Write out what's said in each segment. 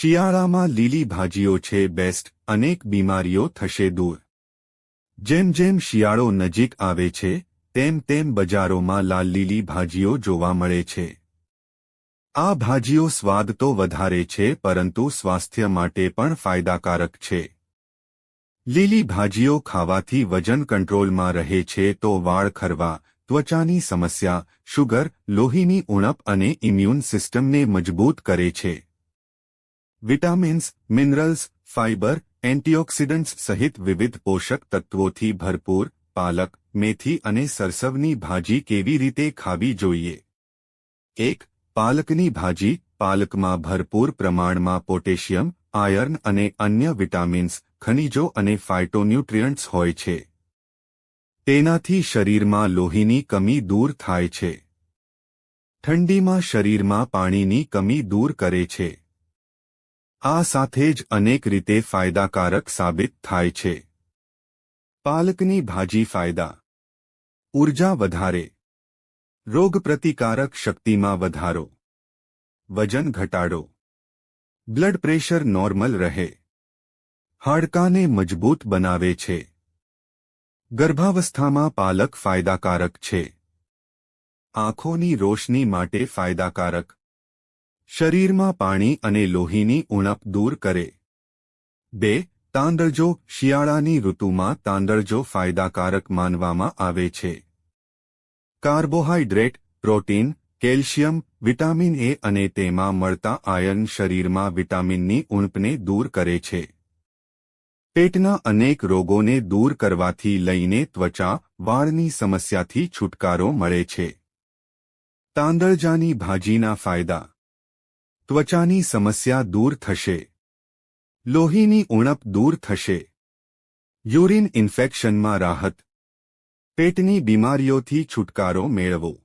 શિયાળામાં લીલી ભાજીઓ છે, બેસ્ટ. અનેક બીમારીઓ થશે દૂર. જેમ જેમ શિયાળો નજીક આવે છે, તેમ તેમ બજારોમાં લાલ લીલી ભાજીઓ જોવા મળે છે. આ ભાજીઓ સ્વાદ તો વધારે છે, પરંતુ સ્વાસ્થ્ય માટે પણ ફાયદાકારક છે. લીલી ભાજીઓ ખાવાથી વજન કંટ્રોલમાં રહે છે, તો વાળ ખરવા, ત્વચાની સમસ્યા, શુગર, લોહીની ઉણપ અને ઇમ્યુન સિસ્ટમને મજબૂત કરે છે. વિટામિન્સ, મિનરલ્સ, ફાઇબર, એન્ટીઓક્સિડન્ટ્સ સહિત વિવિધ પોષક તત્વોથી ભરપૂર, પાલક, મેથી અને સરસવની ભાજી કેવી રીતે ખાવી જોઈએ? એક, પાલકની ભાજી પાલકમાં ભરપૂર પ્રમાણમાં પોટેશિયમ, આયર્ન અને અન્ય વિટામિન્સ, ખનિજો અને ફાઇટોન્યુટ્રિયન્ટ્સ હોય છે. તેનાથી શરીરમાં લોહીની કમી દૂર થાય છે. ઠંડીમાં શરીરમાં પાણીની કમી દૂર કરે છે. આ સાથે જ અનેક રીતે ફાયદાકારક સાબિત થાય છે. પાલકની ભાજી ફાયદા. ઊર્જા વધારે. રોગપ્રતિકારક શક્તિમાં વધારો. વજન ઘટાડો. બ્લડ પ્રેશર નોર્મલ રહે. હાડકાને મજબૂત બનાવે છે. ગર્ભાવસ્થામાં પાલક ફાયદાકારક છે. આંખોની રોશની માટે ફાયદાકારક. શરીરમાં પાણી અને લોહીની ઉણપ દૂર કરે. બે, તાંદળજો શિયાળાની ઋતુમાં તાંદળજો ફાયદાકારક માનવામાં આવે છે. Carbohydrate protein, calcium, vitamin A અને તેમાં મળતા આયર્ન શરીરમાં વિટામિનની ઉણપને દૂર કરે છે. પેટના અનેક રોગોને દૂર કરવાથી લઈને ત્વચા, વાળની સમસ્યાથી છુટકારો મળે છે. તાંદળજાની ભાજીના ફાયદા. ત્વચાની સમસ્યા દૂર થશે. લોહીની ઉણપ દૂર થશે. યુરિન ઇન્ફેક્શનમાં રાહત. પેટની બીમારીઓથી છુટકારો મેળવો.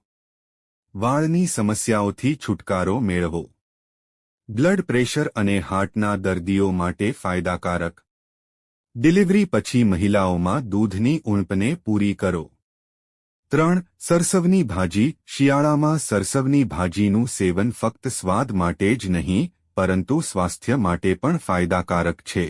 વાળની સમસ્યાઓથી છુટકારો મેળવો. બ્લડ પ્રેશર અને હાર્ટના દર્દીઓ માટે ફાયદાકારક. ડિલિવરી પછી મહિલાઓમાં દૂધની ઉણપને પૂરી કરો. ત્રણ, સરસવની ભાજી. શિયાળામાં સરસવની ભાજીનું સેવન ફક્ત સ્વાદ માટે જ નહીં, પરંતુ સ્વાસ્થ્ય માટે પણ ફાયદાકારક છે.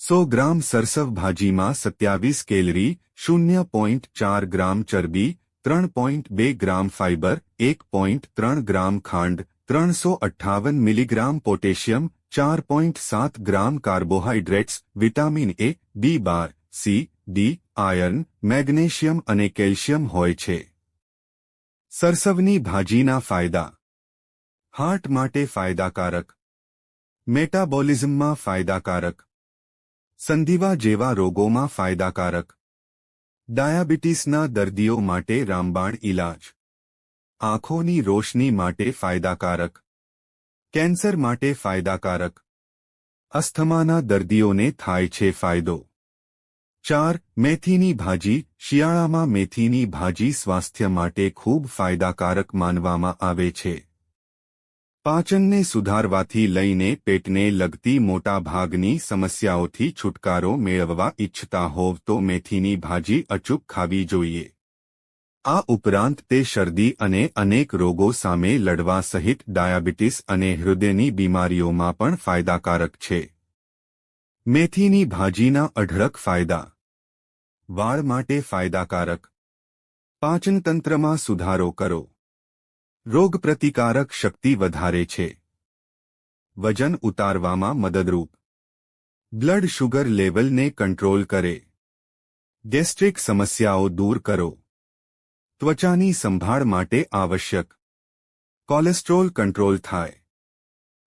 સો ગ્રામ સરસવ ભાજીમાં સત્યાવીસ કેલરી, શૂન્ય પોઈન્ટ ચાર ગ્રામ ચરબી, ત્રણ પોઈન્ટ બે ગ્રામ ફાઇબર એક પોઈન્ટ ત્રણ ગ્રામ ખાંડ, ત્રણસો અઠ્ઠાવન મિલીગ્રામ પોટેશિયમ, ચાર પોઈન્ટ સાત gram carbohydrates vitamin A, B bar, C D iron magnesium અને કેલ્શિયમ હોય છે. સરસવની ભાજીના ફાયદા. હાર્ટ માટે ફાયદાકારક. મેટાબોલિઝમમાં ફાયદાકારક. સંધિવા જેવા રોગોમાં ફાયદાકારક. ડાયાબિટીસના દર્દીઓ માટે રામબાણ ઇલાજ આંખોની રોશની માટે ફાયદાકારક. કેન્સર માટે ફાયદાકારક. અસ્થમાના દર્દીઓને થાય છે ફાયદો. ચાર, મેથીની ભાજી, શિયાળામાં મેથીની ભાજી સ્વાસ્થ્ય માટે ખૂબ ફાયદાકારક માનવામાં આવે છે. પાચનને સુધારવાથી લઈને પેટને લગતી મોટા ભાગની સમસ્યાઓથી છુટકારો મેળવવા ઇચ્છતા હોવ તો મેથીની ભાજી અચૂક ખાવી જોઈએ. આ ઉપરાંત તે શરદી અને અનેક રોગો સામે લડવા સહિત ડાયાબિટીસ અને હૃદયની બીમારીઓમાં પણ ફાયદાકારક છે. મેથીની ભાજીના અઢળક ફાયદા. વાળ માટે ફાયદાકારક. પાચનતંત્રમાં સુધારો કરો. રોગપ્રતિકારક શક્તિ વધારે છે. વજન ઉતારવામાં મદદરૂપ. બ્લડ શુગર લેવલને કંટ્રોલ કરે. ગેસ્ટ્રિક સમસ્યાઓ દૂર કરો. ત્વચાની સંભાળ માટે આવશ્યક. કોલેસ્ટ્રોલ કંટ્રોલ થાય.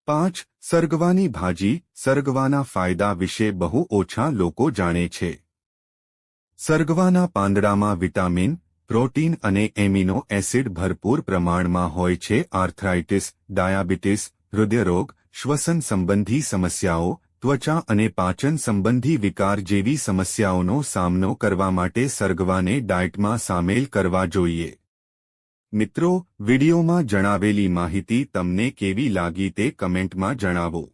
પાંચ, સરગવાની ભાજી, સરગવાના ફાયદા વિશે બહુ ઓછા લોકો જાણે છે. સરગવાના પાંદડામાં વિટામિન, પ્રોટીન અને એમિનો એસિડ ભરપૂર પ્રમાણમાં હોય છે. આર્થરાઇટિસ, ડાયાબિટીસ, હૃદયરોગ, શ્વસન સંબંધી સમસ્યાઓ, ત્વચા અને પાચન સંબંધી વિકાર જેવી સમસ્યાઓનો સામનો કરવા માટે સરગવાને ડાયટમાં સામેલ કરવા જોઈએ. મિત્રો, વિડીયોમાં જણાવેલી માહિતી તમને કેવી લાગી તે કમેન્ટમાં જણાવો.